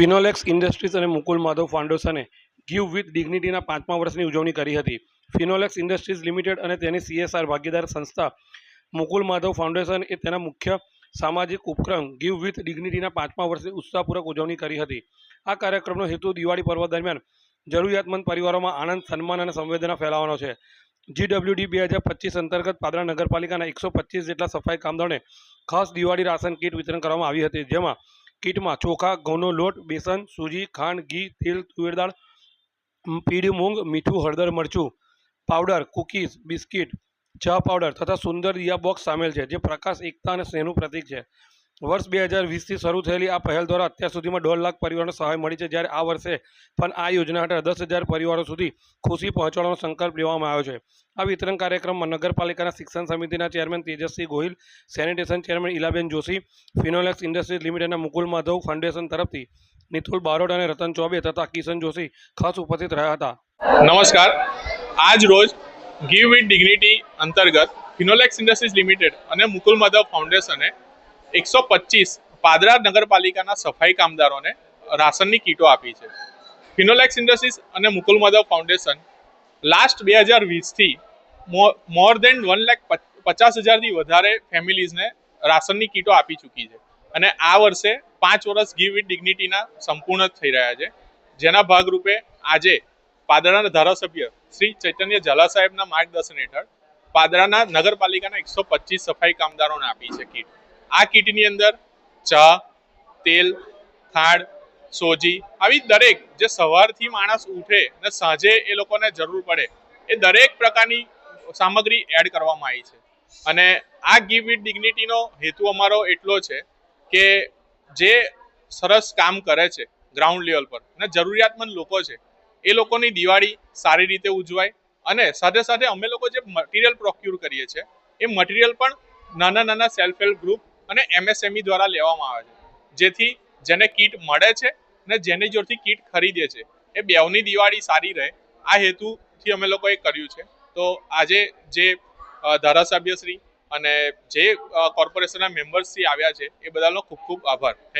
Finolex industries અને મુકુલ માધવ ફાઉન્ડેશને give with ડિગ્નિટીના પાંચમા વર્ષની ઉજવણી કરી હતી. ફિનોલેક્સ ઇન્ડસ્ટ્રીઝ લિમિટેડ અને તેની સીએસઆર ભાગીદાર સંસ્થા મુકુલ માધવ ફાઉન્ડેશન એ તેના મુખ્ય સામાજિક ઉપક્રમ ગીવ વિથ ડિગ્નિટીના પાંચમા વર્ષની ઉત્સાહપૂર્વક ઉજવણી કરી હતી. આ કાર્યક્રમનો હેતુ દિવાળી પર્વ દરમિયાન જરૂરિયાતમંદ પરિવારોમાં આનંદ, સન્માન અને સંવેદના ફેલાવવાનો છે. જીડબ્લ્યુડી બે હજાર પચીસ અંતર્ગત પાદરા નગરપાલિકાના એકસો પચીસ જેટલા સફાઈ કામદારોને ખાસ દિવાળી રાશન કીટ વિતરણ કરવામાં આવી હતી, જેમાં કીટમાં ચોખા, ઘઉંનો લોટ, બેસન, સૂજી, ખાંડ, ઘી, તેલ, તુવેર દાળ પીળી મૂંગ, મીઠું, હળદર, મરચું, પાવડર, કૂકીઝ, બિસ્કિટ, ચા પાવડર તથા સુંદર દિયા બોક્સ સામેલ છે, જે પ્રકાશ, એકતા અને સ્નેહનું પ્રતીક છે. વર્ષ બે હજાર વીસથી શરૂ થયેલી આ પહેલ દ્વારા અત્યાર સુધીમાં દોઢ લાખ પરિવારોને સહાય મળી છે. જ્યારે આ વર્ષે પણ આ યોજના હેઠળ દસ હજાર પરિવારો સુધી ખુશી પહોંચાડવાનો સંકલ્પ લેવામાં આવ્યો છે. આ વિતરણ કાર્યક્રમમાં નગરપાલિકાના શિક્ષણ સમિતિના chairman Tejasvi Gohil, sanitation chairman Ilaben Joshi, Finolex industries લિમિટેડના મુકુલ માધવ ફાઉન્ડેશન તરફથી નિતુલ બારોટ અને રતન ચોબે તથા કિશન જોશી ખાસ ઉપસ્થિત રહ્યા હતા. નમસ્કાર. આજ રોજ ગીવ વિથ ડિગ્નિટી અંતર્ગત ફિનોલેક્સ ઇન્ડસ્ટ્રીઝ લિમિટેડ અને મુકુલ માધવ ફાઉન્ડેશને એકસો પચીસ પાદરા નગરપાલિકાના સફાઈ કામદારોને રાશનની કીટો આપી છે. ફિનોલેક્સ ઇન્ડસ્ટ્રીઝ અને મુકુલ માધવ ફાઉન્ડેશન લાસ્ટ બે હજાર વીસથી મોર દેન વન લાખ પચાસ હજારથી વધારે ફેમિલીઝને રાશનની કીટો આપી ચૂકી છે. અને આ વર્ષે પાંચ વર્ષ ગીવ વિથ ડિગ્નિટીના સંપૂર્ણ થઈ રહ્યા છે. જેના ભાગરૂપે આજે પાદરાના ધારાસભ્ય શ્રી ચૈતન્ય ઝાલા સાહેબના માર્ગદર્શન હેઠળ પાદરાના નગરપાલિકાના એકસો પચીસ સફાઈ કામદારોને આપી છે કીટ. આ કીટની અંદર ચા, તેલ, ખાંડ, સોજી આવી દરેક જે સવારથી માણસ ઉઠે અને સાંજે એ લોકોને જરૂર પડે, એ દરેક પ્રકારની સામગ્રી એડ કરવામાં આવી છે. અને આ ગીવ વિથ ડિગ્નિટીનો હેતુ અમારો એટલો છે કે જે સરસ કામ કરે છે ગ્રાઉન્ડ લેવલ પર અને જરૂરિયાતમંદ લોકો છે, એ લોકોની દિવાળી સારી રીતે ઉજવાય અને સાથે સાથે અમે લોકો જે મટીરિયલ પ્રોક્યુર કરીએ છીએ, એ મટીરિયલ પણ નાના નાના સેલ્ફ હેલ્પ ગ્રુપ અને એમએસએમઈ દ્વારા લેવામાં આવે છે. જેથી જેને કીટ મળે છે અને જેની જોડથી કીટ ખરીદે છે, એ બેવની દિવાળી સારી રહે. આ હેતુથી અમે લોકોએ કર્યું છે. તો આજે જે ધારાસભ્યશ્રી અને જે કોર્પોરેશનના મેમ્બર્સથી આવ્યા છે, એ બધાનો ખૂબ ખૂબ આભાર. થેન્ક